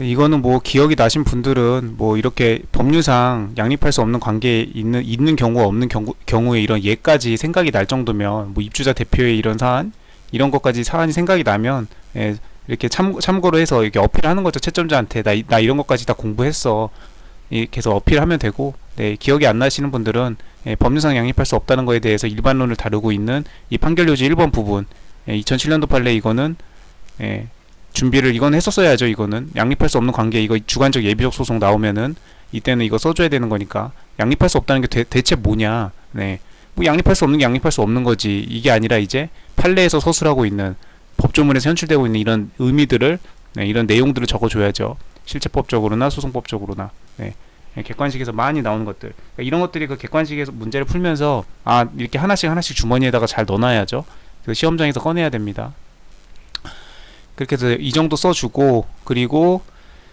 이거는 뭐 기억이 나신 분들은 뭐 이렇게 법률상 양립할 수 없는 관계에 있는 있는 경우와 없는 경우, 경우에 이런 예까지 생각이 날 정도면 뭐 입주자 대표의 이런 사안? 이런 것까지 사안이 생각이 나면 예, 이렇게 참 참고로 해서 이렇게 어필하는 거죠. 채점자한테 나, 이- 나 이런 것까지 다 공부했어. 해서 어필하면 되고 네 기억이 안 나시는 분들은 예, 법률상 양립할 수 없다는 거에 대해서 일반론을 다루고 있는 이 판결 요지 1번 부분. 예, 2007년도 판례 이거는 예, 준비를 이건 했었어야죠 이거는. 양립할 수 없는 관계 이거 주관적 예비적 소송 나오면은 이때는 이거 써줘야 되는 거니까. 양립할 수 없다는 게 대, 대체 뭐냐. 네. 뭐 양립할 수 없는 게 양립할 수 없는 거지. 이게 아니라 이제 판례에서 서술하고 있는 법조문에서 현출되고 있는 이런 의미들을 네, 이런 내용들을 적어줘야죠. 실체법적으로나 소송법적으로나. 네. 네, 객관식에서 많이 나오는 것들. 그러니까 이런 것들이 그 객관식에서 문제를 풀면서 아 이렇게 하나씩 하나씩 주머니에다가 잘 넣어놔야죠. 그 시험장에서 꺼내야 됩니다 그렇게 해서 이 정도 써주고 그리고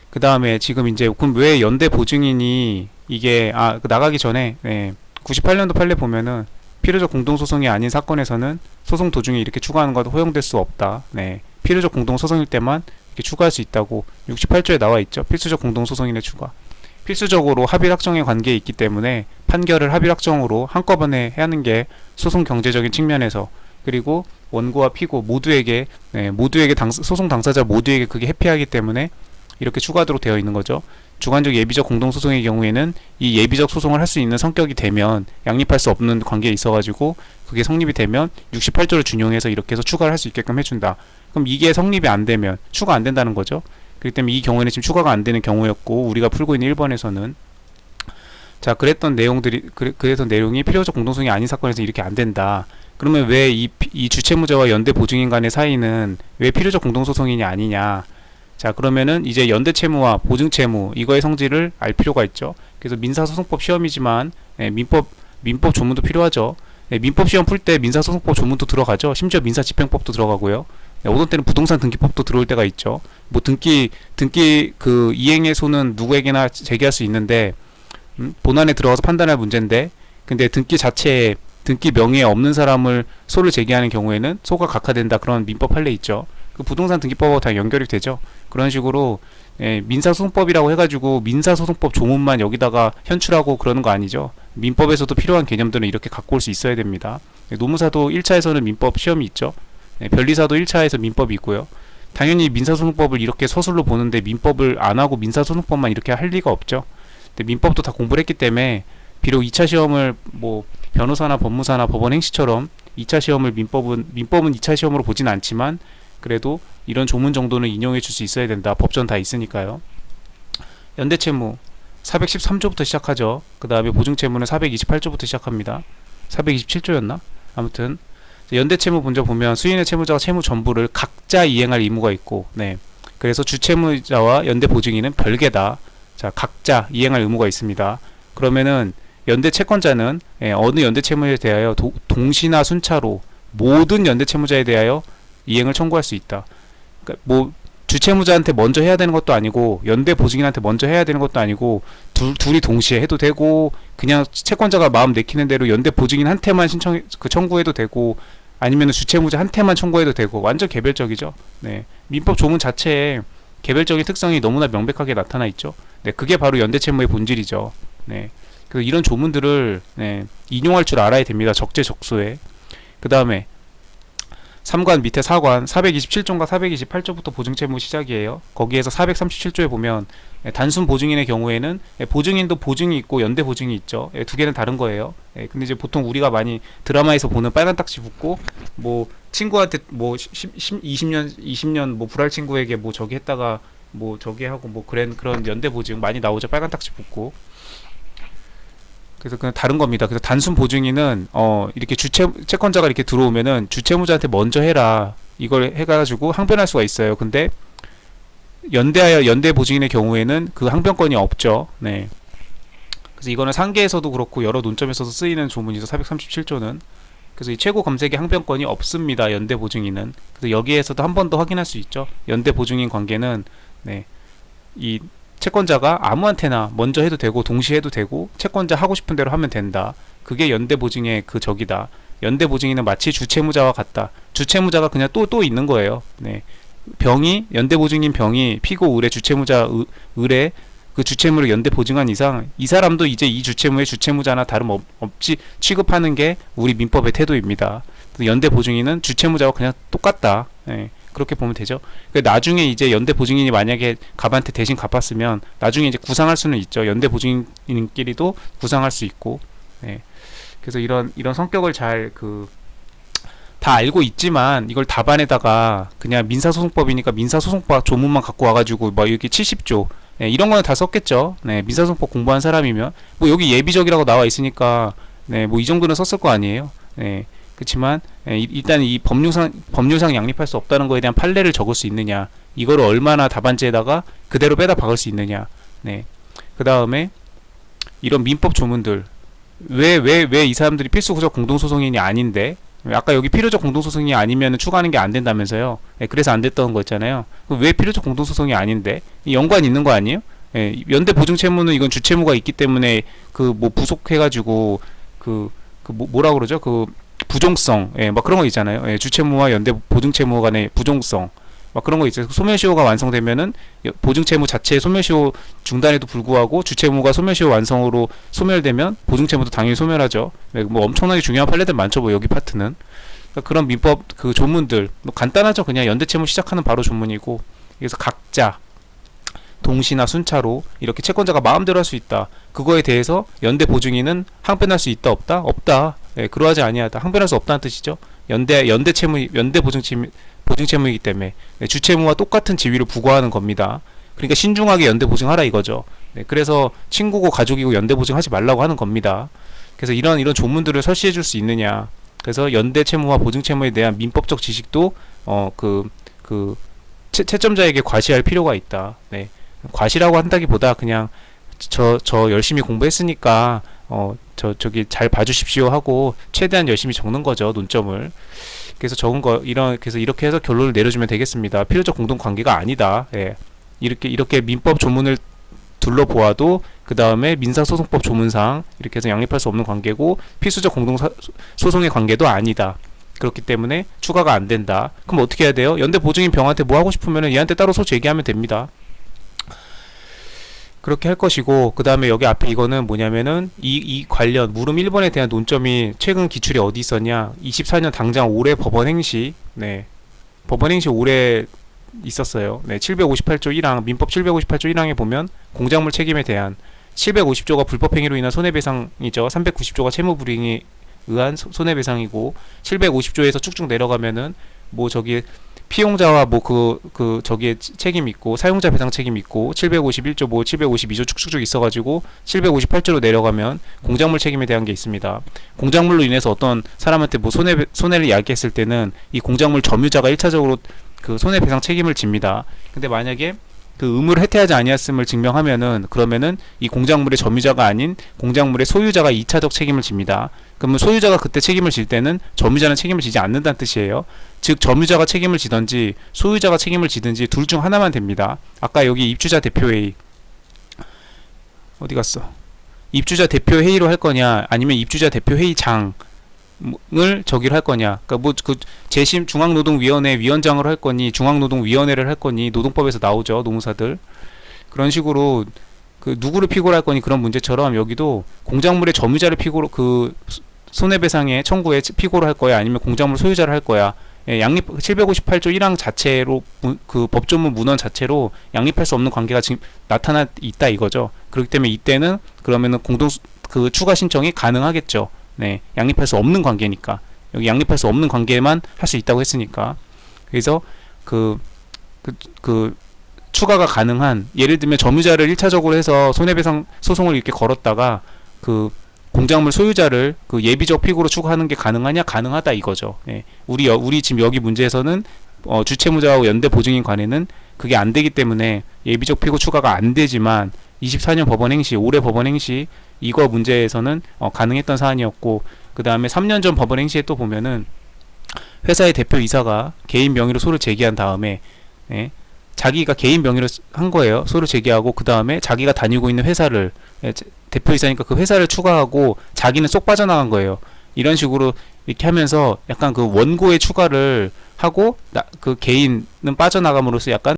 그 다음에 지금 이제 그럼 왜 연대 보증인이 이게 아그 나가기 전에 네, 98년도 판례 보면은 필요적 공동소송이 아닌 사건에서는 소송 도중에 이렇게 추가하는 것 허용될 수 없다. 네, 필요적 공동소송일 때만 이렇게 추가할 수 있다고 68조에 나와 있죠. 필수적 공동소송인의 추가. 필수적으로 합의 확정의 관계에 있기 때문에 판결을 합의 확정으로 한꺼번에 해야 하는 게 소송 경제적인 측면에서 그리고 원고와 피고 모두에게 네, 모두에게 당, 소송 당사자 모두에게 그게 해피하기 때문에 이렇게 추가하도록 되어 있는 거죠. 주관적 예비적 공동소송의 경우에는 이 예비적 소송을 할 수 있는 성격이 되면 양립할 수 없는 관계에 있어가지고 그게 성립이 되면 68조를 준용해서 이렇게 해서 추가를 할 수 있게끔 해준다. 그럼 이게 성립이 안 되면 추가 안 된다는 거죠. 그렇기 때문에 이 경우에는 지금 추가가 안 되는 경우였고 우리가 풀고 있는 1번에서는 자 그랬던 내용들이 그래, 그랬던 내용이 필요적 공동성이 아닌 사건에서 이렇게 안 된다. 그러면 왜 이 이 주체무자와 연대 보증인 간의 사이는 왜 필요적 공동소송인이 아니냐? 자 그러면은 이제 연대 채무와 보증 채무 이거의 성질을 알 필요가 있죠. 그래서 민사소송법 시험이지만 예, 민법 민법 조문도 필요하죠. 예, 민법 시험 풀 때 민사소송법 조문도 들어가죠. 심지어 민사집행법도 들어가고요. 예, 어떤 때는 부동산 등기법도 들어올 때가 있죠. 뭐 등기 등기 그 이행의 소는 누구에게나 제기할 수 있는데 음, 본안에 들어가서 판단할 문제인데 근데 등기 자체에 등기 명의에 없는 사람을 소를 제기하는 경우에는 소가 각하된다 그런 민법 판례 있죠. 그 부동산 등기법하고 다 연결이 되죠. 그런 식으로 예, 민사소송법이라고 해가지고 민사소송법 조문만 여기다가 현출하고 그러는 거 아니죠. 민법에서도 필요한 개념들은 이렇게 갖고 올 수 있어야 됩니다. 예, 노무사도 1차에서는 민법 시험이 있죠. 예, 변리사도 1차에서 민법이 있고요. 당연히 민사소송법을 이렇게 서술로 보는데 민법을 안 하고 민사소송법만 이렇게 할 리가 없죠. 근데 민법도 다 공부를 했기 때문에 비록 2차 시험을 뭐 변호사나 법무사나 법원 행시처럼 2차 시험을 민법은 민법은 2차 시험으로 보진 않지만 그래도 이런 조문 정도는 인용해 줄 수 있어야 된다. 법전 다 있으니까요. 연대 채무 413조부터 시작하죠. 그 다음에 보증 채무는 428조부터 시작합니다. 427조였나? 아무튼 연대 채무 먼저 보면 수인의 채무자가 채무 전부를 각자 이행할 의무가 있고, 네. 그래서 주채무자와 연대 보증인은 별개다. 자, 각자 이행할 의무가 있습니다. 그러면은 연대 채권자는 예, 어느 연대 채무에 대하여 도, 동시나 순차로 모든 연대 채무자에 대하여 이행을 청구할 수 있다. 그러니까 뭐 주채무자한테 먼저 해야 되는 것도 아니고 연대 보증인한테 먼저 해야 되는 것도 아니고 둘 둘이 동시에 해도 되고 그냥 채권자가 마음 내키는 대로 연대 보증인한테만 신청 그 청구해도 되고 아니면 주채무자한테만 청구해도 되고 완전 개별적이죠. 네. 민법 조문 자체에 개별적인 특성이 너무나 명백하게 나타나 있죠. 네, 그게 바로 연대 채무의 본질이죠. 네. 그래서 이런 조문들을 네, 인용할 줄 알아야 됩니다. 적재적소에. 그 다음에 3관 밑에 4관 427조인가 428조부터 보증 채무 시작이에요. 거기에서 437조에 보면 예, 단순 보증인의 경우에는 예, 보증인도 보증이 있고 연대 보증이 있죠. 예, 두 개는 다른 거예요. 예, 근데 이제 보통 우리가 많이 드라마에서 보는 빨간 딱지 붙고 뭐 친구한테 뭐 10, 10, 20년 20년 뭐 불알 친구에게 뭐 저기 했다가 뭐 저기 하고 뭐 그런 그런 연대 보증 많이 나오죠. 빨간 딱지 붙고 그래서 그냥 다른 겁니다. 그래서 단순 보증인은 어 이렇게 주채 채권자가 이렇게 들어오면은 주채무자한테 먼저 해라 이걸 해가지고 항변할 수가 있어요. 근데 연대하여 연대 보증인의 경우에는 그 항변권이 없죠. 네. 그래서 이거는 상계에서도 그렇고 여러 논점에서도 쓰이는 조문이죠. 437조는 그래서 이 최고 검색의 항변권이 없습니다. 연대 보증인은 그래서 여기에서도 한 번 더 확인할 수 있죠. 연대 보증인 관계는 네. 이 채권자가 아무한테나 먼저 해도 되고 동시에 해도 되고 채권자 하고 싶은 대로 하면 된다. 그게 연대 보증의 그 적이다. 연대 보증인은 마치 주채무자와 같다. 주채무자가 그냥 또또 있는 거예요. 네. 병이 연대 보증인 병이 피고 의뢰 주채무자 의- 의뢰 그 주채무를 연대 보증한 이상 이 사람도 이제 이 주채무의 주채무자나 다름 없, 없이 취급하는 게 우리 민법의 태도입니다. 연대 보증인은 주채무자와 그냥 똑같다. 예, 그렇게 보면 되죠. 그 나중에 이제 연대 보증인이 만약에 갑한테 대신 갚았으면 나중에 이제 구상할 수는 있죠. 연대 보증인끼리도 구상할 수 있고. 예. 그래서 이런 이런 성격을 잘 그 다 알고 있지만 이걸 답안에다가 그냥 민사소송법이니까 민사소송법 조문만 갖고 와가지고 뭐 여기 70조 네, 이런 거는 다 썼겠죠. 네, 민사소송법 공부한 사람이면 뭐 여기 예비적이라고 나와 있으니까 네, 뭐 이 정도는 썼을 거 아니에요. 네, 그렇지만 예, 이- 일단 이 법률상 법률상 양립할 수 없다는 거에 대한 판례를 적을 수 있느냐, 이거를 얼마나 답안지에다가 그대로 빼다 박을 수 있느냐. 네, 그 다음에 이런 민법 조문들 왜 왜 왜 이 사람들이 필수 구적 공동소송인이 아닌데 아까 여기 필요적 공동소송이 아니면 추가하는 게 안 된다면서요. 예, 그래서 안 됐던 거 있잖아요. 왜 필요적 공동소송이 아닌데 이 연관 있는 거 아니에요? 예, 연대 보증 채무는 이건 주채무가 있기 때문에 그 뭐 부속해가지고 그 그 뭐, 뭐라 그러죠? 그 부종성, 예, 막 그런 거 있잖아요. 예, 주채무와 연대 보증 채무 간의 부종성, 막 그런 거 있죠. 소멸시효가 완성되면은 여- 보증 채무 자체의 소멸시효 중단에도 불구하고 주채무가 소멸시효 완성으로 소멸되면 보증 채무도 당연히 소멸하죠. 네, 뭐 엄청나게 중요한 판례들 많죠. 뭐 여기 파트는 그러니까 그런 민법 그 조문들 뭐 간단하죠. 그냥 연대 채무 시작하는 바로 조문이고 그래서 각자 동시나 순차로 이렇게 채권자가 마음대로 할 수 있다. 그거에 대해서 연대 보증인은 항변할 수 있다 없다 없다. 예, 그러하지 아니하다. 항변할 수 없다는 뜻이죠. 연대 연대 채무 연대 보증 채무 보증 채무이기 때문에 네, 주채무와 똑같은 지위를 부과하는 겁니다. 그러니까 신중하게 연대 보증하라 이거죠. 네, 그래서 친구고 가족이고 연대 보증하지 말라고 하는 겁니다. 그래서 이런 이런 조문들을 설치해 줄 수 있느냐. 그래서 연대 채무와 보증 채무에 대한 민법적 지식도 어그그 채점자에게 과시할 필요가 있다. 네. 과시라고 한다기보다 그냥 저 저 열심히 공부했으니까 어 저 저기 잘 봐주십시오 하고 최대한 열심히 적는 거죠 논점을. 그래서 적은 거 이런 그래서 이렇게 해서 결론을 내려주면 되겠습니다. 필요적 공동 관계가 아니다. 예. 이렇게 이렇게 민법 조문을 둘러보아도 그 다음에 민사소송법 조문상 이렇게 해서 양립할 수 없는 관계고 필수적 공동 사- 소송의 관계도 아니다. 그렇기 때문에 추가가 안 된다. 그럼 어떻게 해야 돼요? 연대 보증인 병한테 뭐 하고 싶으면 얘한테 따로 소 제기하면 됩니다. 그렇게 할 것이고 그 다음에 여기 앞에 이거는 뭐냐면은 이, 이 관련 물음 1번에 대한 논점이 최근 기출이 어디 있었냐? 24년 당장 올해 법원 행시 네. 법원 행시 올해 있었어요. 네 758조 1항 민법 758조 1항에 보면 공작물 책임에 대한 750조가 불법행위로 인한 손해배상이죠. 390조가 채무불이행에 의한 소- 손해배상이고 750조에서 쭉쭉 내려가면은 뭐 저기 피용자와 뭐그그 저기에 치- 책임 있고 사용자 배상 책임 있고 751조 뭐 752조 쭉쭉쭉 있어가지고 758조로 내려가면 공작물 책임에 대한 게 있습니다. 공작물로 인해서 어떤 사람한테 뭐 손해 손해를 야기했을 때는 이 공작물 점유자가 1차적으로 그 손해배상 책임을 집니다. 근데 만약에 그 의무를 해태하지 아니했음을 증명하면은 그러면은 이 공작물의 점유자가 아닌 공작물의 소유자가 2차적 책임을 집니다. 그러면 소유자가 그때 책임을 질 때는 점유자는 책임을 지지 않는다는 뜻이에요. 즉 점유자가 책임을 지든지 소유자가 책임을 지든지 둘 중 하나만 됩니다. 아까 여기 입주자 대표회의 어디 갔어? 입주자 대표 회의로 할 거냐 아니면 입주자 대표 회의장 을 저기로 할 거냐 그러니까 뭐 그 재심 중앙노동위원회 위원장으로 할 거니 중앙노동위원회를 할 거니 노동법에서 나오죠 노무사들 그런 식으로 그 누구를 피고로 할 거니 그런 문제처럼 여기도 공작물의 점유자를 피고로 그 손해배상의 청구에 피고로 할 거야 아니면 공작물 소유자를 할 거야 예, 양립 758조 1항 자체로 문- 그 법조문 문헌 자체로 양립할 수 없는 관계가 지금 나타나 있다 이거죠. 그렇기 때문에 이때는 그러면은 공동 그 추가 신청이 가능하겠죠. 네, 양립할 수 없는 관계니까 여기 양립할 수 없는 관계만 할 수 있다고 했으니까 그래서 그 그, 그 추가가 가능한 예를 들면 점유자를 1차적으로 해서 손해배상 소송을 이렇게 걸었다가 그 공작물 소유자를 그 예비적 피고로 추가하는 게 가능하냐 가능하다 이거죠. 예. 우리 여, 우리 지금 여기 문제에서는 어, 주채무자하고 연대 보증인 간에는 그게 안 되기 때문에 예비적 피고 추가가 안 되지만 24년 법원 행시 올해 법원 행시 이거 문제에서는 어, 가능했던 사안이었고 그 다음에 3년 전 법원 행시에 또 보면은 회사의 대표 이사가 개인 명의로 소를 제기한 다음에 예, 자기가 개인 명의로 쓰- 한 거예요. 소를 제기하고 그 다음에 자기가 다니고 있는 회사를 예, 제- 대표이사니까 그 회사를 추가하고 자기는 쏙 빠져나간 거예요. 이런 식으로 이렇게 하면서 약간 그 원고의 추가를 하고 나, 그 개인은 빠져나감으로써 약간